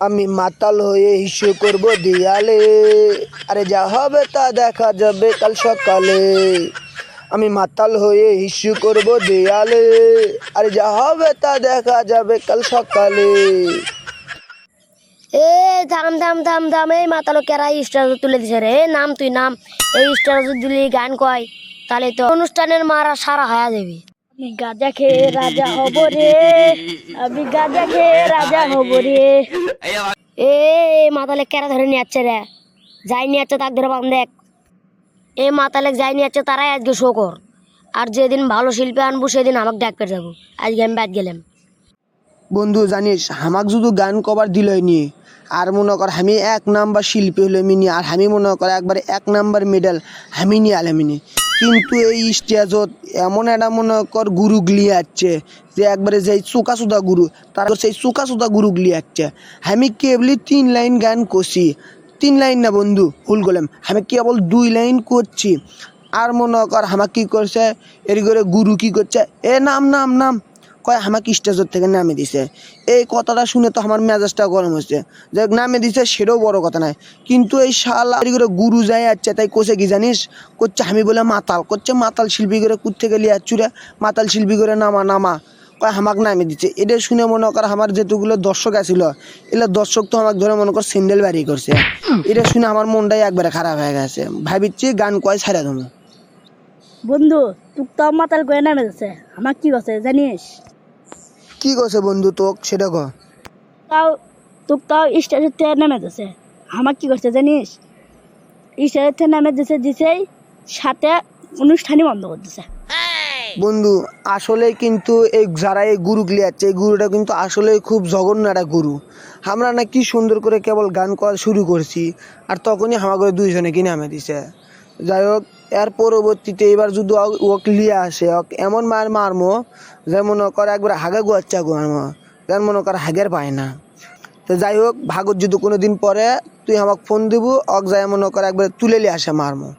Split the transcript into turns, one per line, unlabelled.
আমি মাতাল হয়ে হিসু করব দিয়ালে। আরে যা হবে তা দেখা যাবে কাল সকালে। আমি মাতাল হয়ে হিসু করব দেয়ালে। আরে যা হবে তা দেখা যাবে কাল সকালে।
এ থাম থাম থাম থাম এই মাতালো কেরা স্টার তুলে দিছে রে? নাম তুই, নাম। এই স্টার দিলি গান কয়, তাহলে তো অনুষ্ঠানের মারা সারা হায়া যাবি আমি গাজা খেয়ে রাজা হব রে। আমি গাজা খেয়ে রাজা হব রে। এ মাতালে কেরা ধরে নিয়ে যাচ্ছে রে? যাই নিয়ে যাচ্ছে তাক ধরে বাম দেখ। এ মাতালে যাই নিয়ে যাচ্ছে তারাই আজকে শো কর। আর যেদিন ভালো শিল্পী আনব সেদিন আমাকে ডাক পেয়ে যাব। আজকে আমি ব্যাট গেলাম।
বন্ধু, জানিস আমাক যদি গান কবার দিলই নি আর মনে কর আমি এক নাম্বার শিল্পী হলে মিনি, আর আমি মনে কর একবারে এক নাম্বার মেডেল আমি নিয়ে আলামিনি কিন্তু এই স্টেজত এমন একটা মনে কর গুরু গলিয়াচ্ছে যে একবারে যেই চোকা সুদা গুরু তারপর সেই চোকা সুদা গুরু গলিয়াচ্ছে। আমি কেবলি তিন লাইন গান করছি। তিন লাইন না বন্ধু, ভুল করলাম। আমি কেবল দুই লাইন করছি। আর মনে কর আমাকে কী করছে? এর করে গুরু কী করছে? এ নাম নাম নাম। কয় আমাকে স্টেজের থেকে নামে দিছে। এই কথাটা শুনে তো আমার মেজাজটা গরম হচ্ছে যে নামে দিছে সেটাও বড় কথা নয় কিন্তু এই শালা করে গুরু যায় যাচ্ছে তাই কোসে কি জানিস? করছে আমি বলে মাতাল। করছে মাতাল শিল্পী করে কুত্তে গেলি চুরে মাতাল শিল্পী করে নামা নামা। কয়, আমাকে নামে দিচ্ছে এটা শুনে মনে কর আমার যেতুগুলো দর্শক আছিল এগুলো দর্শক তো আমাকে ধরে মনে কর স্যান্ডেল বাড়ি করছে। এটা শুনে আমার মনটাই একবারে খারাপ হয়ে গেছে। ভাবিচ্ছি গান কয় ছাড়া তুমি
বন্ধু, তুক তো মাতাল করে নামে যাচ্ছে আমার কি করছে জানিস?
কি করছে বন্ধু তোক? সেটা কো।
তাও তুক তাও স্টেজের থেকে নেমে যাচ্ছে আমার কি করছে জানিস? স্টেজের থেকে নেমে দিছে দিছেই সাথে অনুষ্ঠানই বন্ধ করে দিছে।
বন্ধু আসলে কিন্তু এই যারা এই গুরু যাচ্ছে এই গুরুটা কিন্তু আসলে খুব জঘন্য একটা গুরু। আমরা না কি সুন্দর করে কেবল গান করা শুরু করছি আর তখনই আমাকে দুইজনে কিনে নামে দিছে। যাই হোক, এর পরবর্তীতে এবার যদি ওক লিয়ে আসে হোক এমন মার মারমো যে মনে কর একবার হাগে গোয়াচ্ছা গোয়ারমো, যেন মনে কর হাগের পায় না। তো যাই হোক, ভাগত যদি কোনো দিন পরে তুই আমাকে ফোন দিব অক যাই মনে কর একবার তুলে লিয়ে আসে মারমো।